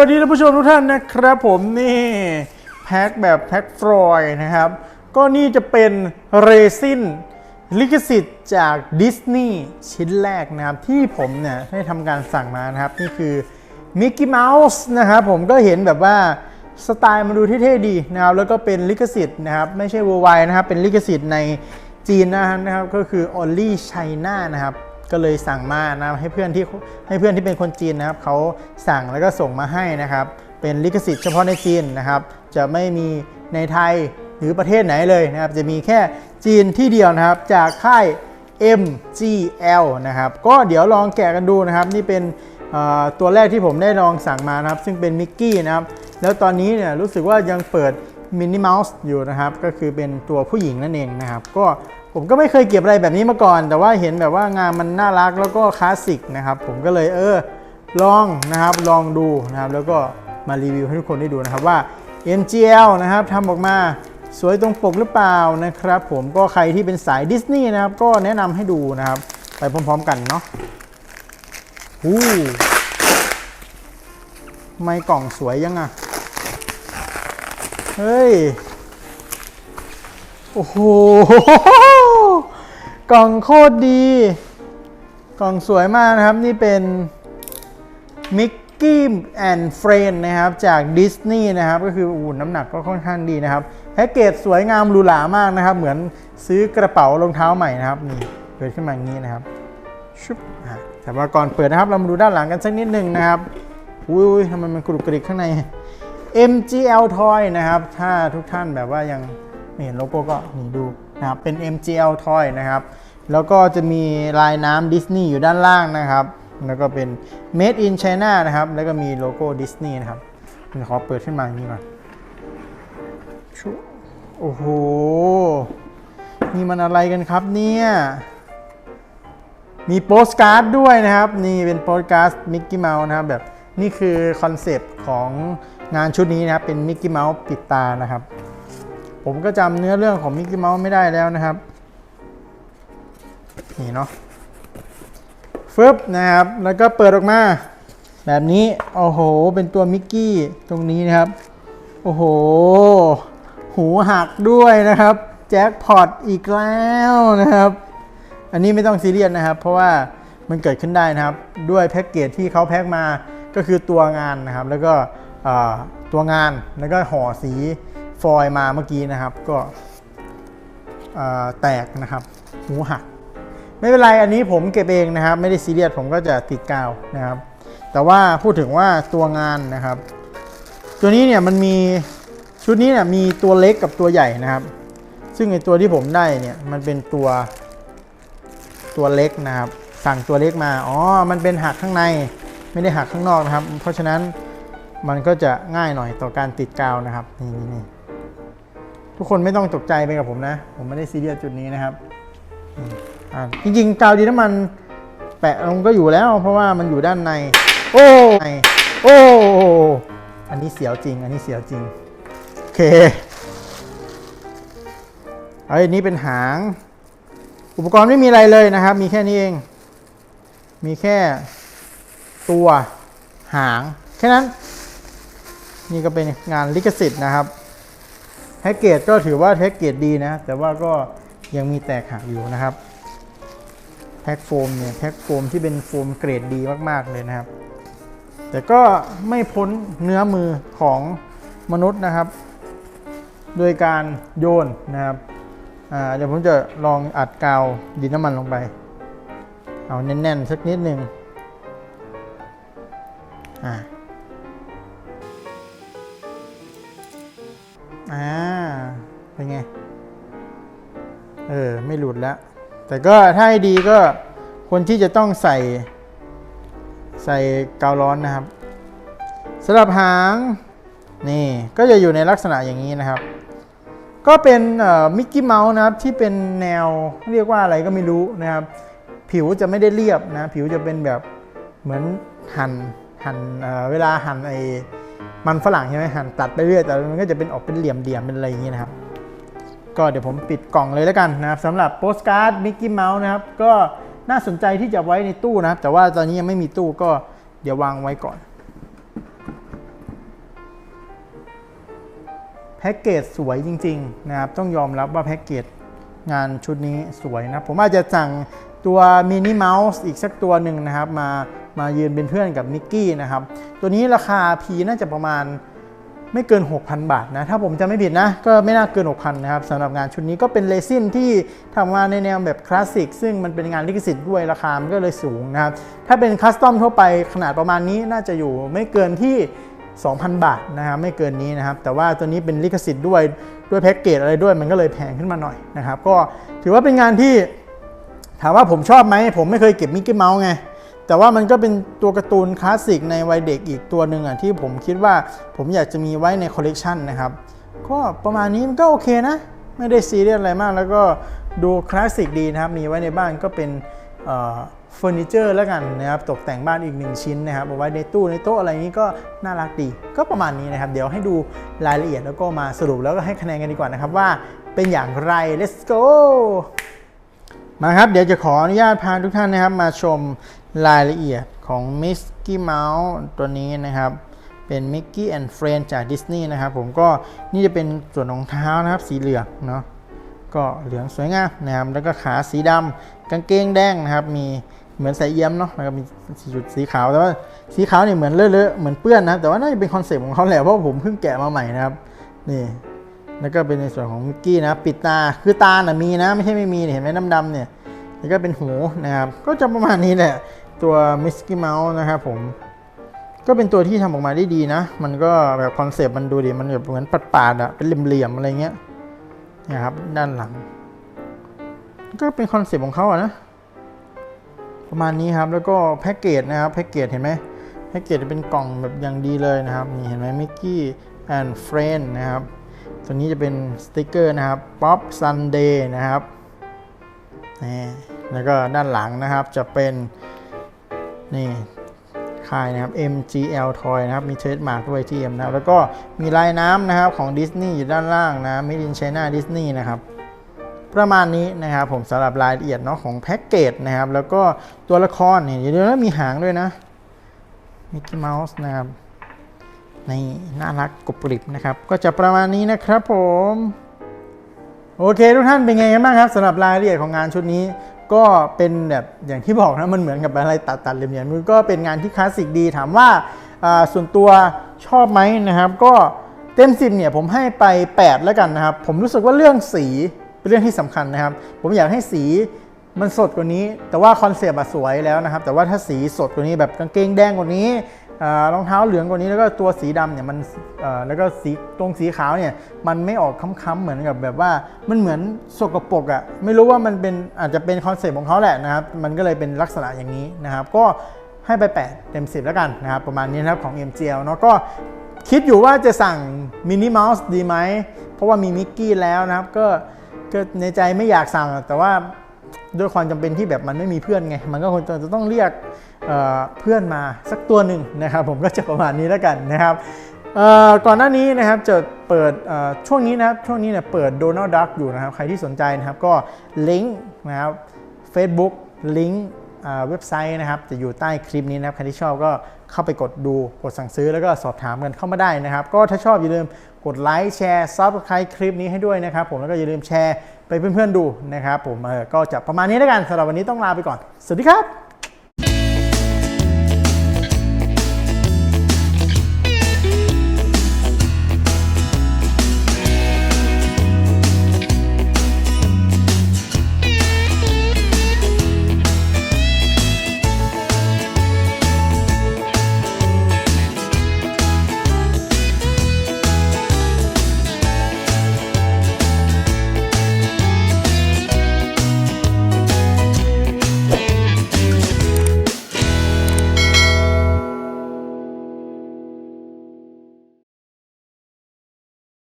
วัสดีท่านผู้ชมทุกท่านนะครับผมนี่แพ็คแบบแพ็คฟรอยนะครับ ก็นี่จะเป็นเรซินลิขสิทธิ์จากดิสนีย์ชิ้นแรกนะครับ ที่ผมเนี่ยได้ทำการสั่งมานะครับ นี่คือมิกกี้เมาส์นะครับผมก็เห็นแบบว่าสไตล์มันดูเท่ๆดีนะครับ แล้วก็เป็นลิขสิทธิ์นะครับ ไม่ใช่ worldwide นะครับ เป็นลิขสิทธิ์ในจีนนะครับก็คือ only China นะครับ ก็เลยสั่งมานะให้เพื่อนที่ให้เพื่อนที่เป็นคนจีนนะครับเขาสั่งแล้วก็ส่งมาให้นะครับ เป็นลิขสิทธิ์เฉพาะในจีนนะครับ จะไม่มีในไทยหรือประเทศไหนเลยนะครับ จะมีแค่จีนที่เดียวนะครับ จากค่าย MGL นะครับ ก็เดี๋ยวลองแกะกันดูนะครับ นี่เป็นตัวแรกที่ผมได้ลองสั่งมานะครับ ซึ่งเป็นมิกกี้นะครับ แล้วตอนนี้เนี่ยรู้สึกว่ายังเปิดมินนี่เมาส์อยู่นะครับ ก็คือเป็นตัวผู้หญิงนั่นเองนะครับ ก็ ผมก็ไม่เคยเก็บอะไรแบบนี้มาก่อน แต่ว่าเห็นแบบว่างานมันน่ารักแล้วก็คลาสสิกนะครับ ผมก็เลยเออลองนะครับลองดูนะครับ แล้วก็มารีวิวให้ทุกคนได้ดูนะครับว่า MGL นะครับทำออกมาสวยตรงปกหรือเปล่านะครับ ผมก็ใครที่เป็นสายดิสนีย์นะครับ ก็แนะนำให้ดูนะครับ ไปพร้อมๆกันเนาะหูทำไม่กล่องสวยยังอะเฮ้ย โอ้โห กล่องโคตรดี กล่องสวยมากนะครับ นี่เป็นมิกกี้แอนด์เฟรนนะครับ จากดิสนีย์นะครับ ก็คืออูน้ำหนักก็ค่อนข้างดีนะครับแพ็กเกจสวยงามหรูหรามากนะครับ เหมือนซื้อกระเป๋ารองเท้าใหม่นะครับ นี่เปิดขึ้นมาอย่างนี้นะครับชุบแต่ว่าก่อนเปิดนะครับ เรามาดูด้านหลังกันสักนิดหนึ่งนะครับอุ้ยทำไมมันกรุบกริกข้างใน MGL Toy นะครับ ถ้าทุกท่านแบบว่ายัง ไม่เห็นโลโก้ก็นี่ดูนะครับเป็น MGL Toy นะครับ แล้วก็จะมีลายน้ำดิสนีย์อยู่ด้านล่างนะครับ แล้วก็เป็น Made in China นะครับ แล้วก็มีโลโก้ดิสนีย์นะครับเดี๋ยวขอเปิดขึ้นมาอย่างนี้ก่อนชุโอ้โห นี่มันอะไรกันครับเนี่ย มีโปสการ์ดด้วยนะครับ นี่เป็นโปสการ์ดมิกกี้เมาส์นะครับแบบนี่คือคอนเซปต์ของงานชุดนี้นะครับ เป็นมิกกี้เมาส์ปิดตานะครับ ผมก็จำเนื้อเรื่องของมิกกี้เมาส์ไม่ได้แล้วนะครับนี่เนาะฟึบนะครับ แล้วก็เปิดออกมา แบบนี้โอ้โห เป็นตัวมิกกี้ตรงนี้นะครับ โอ้โห หูหักด้วยนะครับ แจ็คพอตอีกแล้วนะครับ อันนี้ไม่ต้องซีเรียสนะครับ เพราะว่ามันเกิดขึ้นได้นะครับ ด้วยแพ็กเกจที่เขาแพ็กมาก็คือตัวงานนะครับ แล้วก็ตัวงานแล้วก็ห่อสี ฟอยมาเมื่อกี้นะครับก็แตกนะครับหูหัก ไม่เป็นไรอันนี้ผมเก็บเองนะครับ ไม่ได้ซีเรียสผมก็จะติดกาวนะครับ แต่ว่าพูดถึงว่าตัวงานนะครับ ตัวนี้เนี่ยมันมีชุดนี้เนี่ยมีตัวเล็กกับตัวใหญ่นะครับ ซึ่งไอตัวที่ผมได้เนี่ยมันเป็นตัวตัวเล็กนะครับ สั่งตัวเล็กมาอ๋อมันเป็นหักข้างในไม่ได้หักข้างนอกนะครับ เพราะฉะนั้นมันก็จะง่ายหน่อยต่อการติดกาวนะครับนี่นี่นี่ ทุกคนไม่ต้องตกใจไปกับผมนะ ผมไม่ได้ซีเรียสจุดนี้นะครับจริงๆกาวดีน้ำมัน แปะลงก็อยู่แล้ว เพราะว่ามันอยู่ด้านใน โอ้ในโอ้อันนี้เสียวจริง อันนี้เสียวจริง โอเคเอ้ยนี่เป็นหาง อุปกรณ์ไม่มีอะไรเลยนะครับ มีแค่นี้เอง มีแค่ตัวหาง แค่นั้น นี่ก็เป็นงานลิขสิทธิ์นะครับ แพ็กเกจก็ถือว่าแพ็กเกจดีนะ แต่ว่าก็ยังมีแตกหักอยู่นะครับ แพ็กโฟมเนี่ยแพ็กโฟมที่เป็นโฟมเกรดดีมาก ๆ เลยนะครับ แต่ก็ไม่พ้นเนื้อมือของมนุษย์นะครับ โดยการโยนนะครับเดี๋ยวผมจะลองอัดกาวดินน้ำมันลงไป เอาแน่น ๆ สักนิดหนึ่งอ่า อ่า เป็นไง เออ ไม่หลุดแล้ว แต่ก็ถ้าให้ดีก็ควรที่จะต้องใส่ ใส่กาวร้อนนะครับสำหรับหางนี่ก็จะอยู่ในลักษณะอย่างนี้นะครับ ก็เป็นมิกกี้เมาส์นะครับที่เป็นแนวเรียกว่าอะไรก็ไม่รู้นะครับ ผิวจะไม่ได้เรียบนะ ผิวจะเป็นแบบเหมือนหั่นหันเอ่อเวลาหั่นไอ มันฝรั่งใช่ไหมหั่นตัดไปเรื่อยแต่มันก็จะเป็นออกเป็นเหลี่ยมเดี่ยมเป็นอะไรอย่างเงี้ยนะครับ ก็เดี๋ยวผมปิดกล่องเลยแล้วกันนะครับสำหรับโปสการ์ดมิกกี้เมาส์นะครับก็น่าสนใจที่จะไว้ในตู้นะครับ แต่ว่าตอนนี้ยังไม่มีตู้ก็เดี๋ยววางไว้ก่อนแพ็กเกจสวยจริง ๆ นะครับ ต้องยอมรับว่าแพ็กเกจงานชุดนี้สวยนะ ผมอาจจะสั่งตัวมินิเมาส์อีกสักตัวหนึ่งนะครับ มา มายืนเป็นเพื่อนกับมิกกี้นะครับ ตัวนี้ราคา P น่าจะประมาณไม่เกิน 6,000 บาทนะ ถ้าผมจะไม่ผิดนะ ก็ไม่น่าเกิน 6,000 นะครับสำหรับงานชุดนี้ก็เป็นเรซินที่ทำงาในแนวแบบคลาสสิก ซึ่งมันเป็นงานลิขสิทธิ์ด้วยราคา มันก็เลยสูงนะครับ ถ้าเป็นคัสตอมทั่วไปขนาดประมาณนี้น่าจะอยู่ไม่เกินที่2,000 บาทนะครับไม่เกินนี้นะครับ แต่ว่าตัวนี้เป็นลิขสิทธิ์ด้วยด้วยแพ็กเกจอะไรด้วยมันก็เลยแพงขึ้นมาหน่อยนะครับ ก็ถือว่าเป็นงานที่ถามว่าผมชอบไหมผมไม่เคยเก็บมิกกี้เมาส์ไง แต่ว่ามันก็เป็นตัวการ์ตูนคลาสสิกในวัยเด็กอีกตัวหนึ่งอะที่ผมคิดว่าผมอยากจะมีไว้ในคอลเลกชันนะครับ ก็ประมาณนี้มันก็โอเคนะ ไม่ได้ซีเรียสอะไรมาก แล้วก็ดูคลาสสิกดีนะครับ มีไว้ในบ้านก็เป็นเฟอร์นิเจอร์แล้วกันนะครับ ตกแต่งบ้านอีกหนึ่งชิ้นนะครับเอาไว้ในตู้ในโต๊ะอะไรนี้ก็น่ารักดี ก็ประมาณนี้นะครับ เดี๋ยวให้ดูรายละเอียดแล้วก็มาสรุปแล้วก็ให้คะแนนกันดีกว่านะครับว่าเป็นอย่างไร let's go มาครับ เดี๋ยวจะขออนุญาตพาทุกท่านนะครับมาชม รายละเอียดของ Mickey Mouse ตัวนี้นะครับ เป็น Mickey and Friends จากดิสนีย์นะครับ ผมก็นี่จะเป็นส่วนของเท้านะครับ สีเหลืองเนาะก็เหลืองสวยงามนะครับแล้วก็ขาสีดำกางเกงแดงนะครับ มีเหมือนใส่เอี้ยมเนาะแล้วก็มีจุดสีขาวแต่ว่าสีขาวเนี่ยเหมือนเลอะๆเหมือนเปื้อนนะแต่ว่าน่าจะเป็นคอนเซ็ปต์ของเขาแหละเพราะผมเพิ่งแกะมาใหม่นะครับนี่แล้วก็เป็นในส่วนของมิกกี้นะ ปิดตาคือตาน่ะมีนะ ไม่ใช่ไม่มีเนี่ยเห็นไหมดำๆเนี่ยแล้วก็เป็นหูนะครับ ก็จะประมาณนี้แหละ ตัวมิสกี้เมาส์นะครับผม ก็เป็นตัวที่ทำออกมาได้ดีนะ มันก็แบบคอนเซปต์มันดูดี มันแบบเหมือนปัดปาดๆอะเป็นเหลี่ยมๆอะไรเงี้ยนะครับ ด้านหลัง ก็เป็นคอนเซปต์ของเขาอะนะ ประมาณนี้ครับ แล้วก็แพ็กเกจนะครับ แพ็กเกจเห็นไหมแพ็กเกจจะเป็นกล่องแบบอย่างดีเลยนะครับ นี่เห็นไหมมิกกี้แอนด์เฟรนนะครับ ตัวนี้จะเป็นสติกเกอร์นะครับ Pop Sunday นะครับนี่แล้วก็ด้านหลังนะครับจะเป็น นี่ค่ายนะครับ MGL Toy นะครับมีเทรดมาร์กด้วยที่ M นะครับแล้วก็มีลายน้ำนะครับของดิสนีย์อยู่ด้านล่างนะ Made in China Disney นะครับประมาณนี้นะครับผมสำหรับรายละเอียดเนาะของแพ็กเกจนะครับ แล้วก็ตัวละครเนี่ยเดี๋ยวนะมีหางด้วยนะมิกกี้เมาส์นะครับในน่ารักกรุบกริบนะครับ ก็จะประมาณนี้นะครับผม โอเคทุกท่านเป็นไงกันบ้างครับสำหรับรายละเอียดของงานชุดนี้ ก็เป็นแบบอย่างที่บอกนะมันเหมือนกับอะไรตัดตัดเหลี่ยมๆมันก็เป็นงานที่คลาสสิกดีถามว่าส่วนตัวชอบไหมนะครับ ก็เต็มสิบเนี่ยผมให้ไป 8 แล้วกันนะครับ ผมรู้สึกว่าเรื่องสีเป็นเรื่องที่สำคัญนะครับ ผมอยากให้สีมันสดกว่านี้ แต่ว่าคอนเซปต์สวยแล้วนะครับ แต่ว่าถ้าสีสดกว่านี้แบบกางเกงแดงกว่านี้ รองเท้าเหลืองกว่านี้แล้วก็ตัวสีดำเนี่ยมันแล้วก็สีตรงสีขาวเนี่ยมันไม่ออกค้ำๆเหมือนกับแบบว่ามันเหมือนสกปรกอะ่ะไม่รู้ว่ามันเป็นอาจจะเป็นคอนเซปต์ของเขาแหละนะครับมันก็เลยเป็นลักษณะอย่างนี้นะครับ ก็ให้ไป8เต็ม10 แล้วกันนะครับ ประมาณนี้นะครับของ MGL เนาะก็คิดอยู่ว่าจะสั่งมินิเมาส์ดีไหมเพราะว่ามีมิกกี้แล้วนะครับก็ในใจไม่อยากสั่งแต่ว่า ด้วยความจำเป็นที่แบบมันไม่มีเพื่อนไง มันก็คงจะต้องเรียกเเพื่อนมาสักตัวหนึ่งนะครับ ผมก็จะประมาณนี้แล้วกันนะครับก่อนหน้านี้นะครับจะเปิดช่วงนี้นะครับช่วงนี้เนี่ยเปิดโดนัลด์ดักอยู่นะครับ ใครที่สนใจนะครับก็ลิงก์นะครับ Facebook ลิงก์ เว็บไซต์นะครับจะอยู่ใต้คลิปนี้นะครับใครที่ชอบก็เข้าไปกดดูกดสั่งซื้อแล้วก็สอบถามกันเข้ามาได้นะครับ ก็ถ้าชอบอย่าลืมกดไลค์แชร์ซับสไครต์คลิปนี้ให้ด้วยนะครับผมแล้วก็อย่าลืมแชร์ไปเพื่อนๆดูนะครับผมก็จะประมาณนี้แล้วกันสำหรับวันนี้ต้องลาไปก่อน สวัสดีครับ